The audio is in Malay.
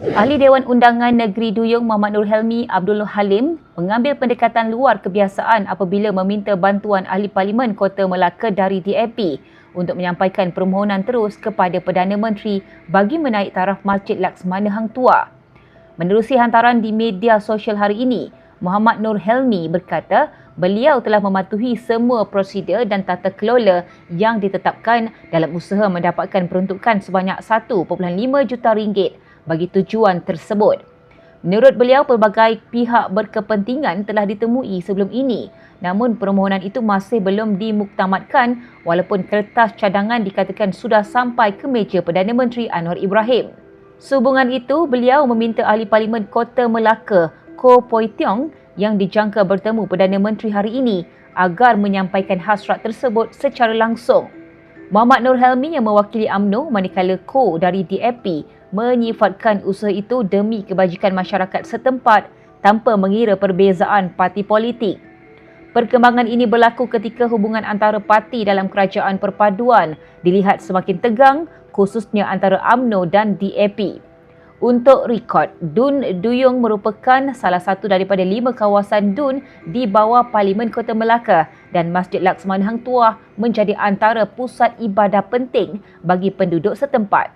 Ahli Dewan Undangan Negeri Duyung Muhammad Nur Helmi Abdul Halim mengambil pendekatan luar kebiasaan apabila meminta bantuan Ahli Parlimen Kota Melaka dari DAP untuk menyampaikan permohonan terus kepada Perdana Menteri bagi menaik taraf Masjid Laksmana Hang Tua. Menerusi hantaran di media sosial hari ini, Muhammad Nur Helmi berkata beliau telah mematuhi semua prosedur dan tata kelola yang ditetapkan dalam usaha mendapatkan peruntukan sebanyak 1.5 juta ringgit bagi tujuan tersebut. Menurut beliau, pelbagai pihak berkepentingan telah ditemui sebelum ini namun permohonan itu masih belum dimuktamadkan walaupun kertas cadangan dikatakan sudah sampai ke meja Perdana Menteri Anwar Ibrahim. Sehubungan itu, beliau meminta Ahli Parlimen Kota Melaka, Ko Poi Tiong yang dijangka bertemu Perdana Menteri hari ini agar menyampaikan hasrat tersebut secara langsung. Muhammad Nur Helmi yang mewakili AMNO manakala Ko dari DAP menyifatkan usaha itu demi kebajikan masyarakat setempat tanpa mengira perbezaan parti politik. Perkembangan ini berlaku ketika hubungan antara parti dalam kerajaan perpaduan dilihat semakin tegang khususnya antara AMNO dan DAP. Untuk rekod, Dun Duyung merupakan salah satu daripada lima kawasan Dun di bawah Parlimen Kota Melaka dan Masjid Laksman Hang Tuah menjadi antara pusat ibadah penting bagi penduduk setempat.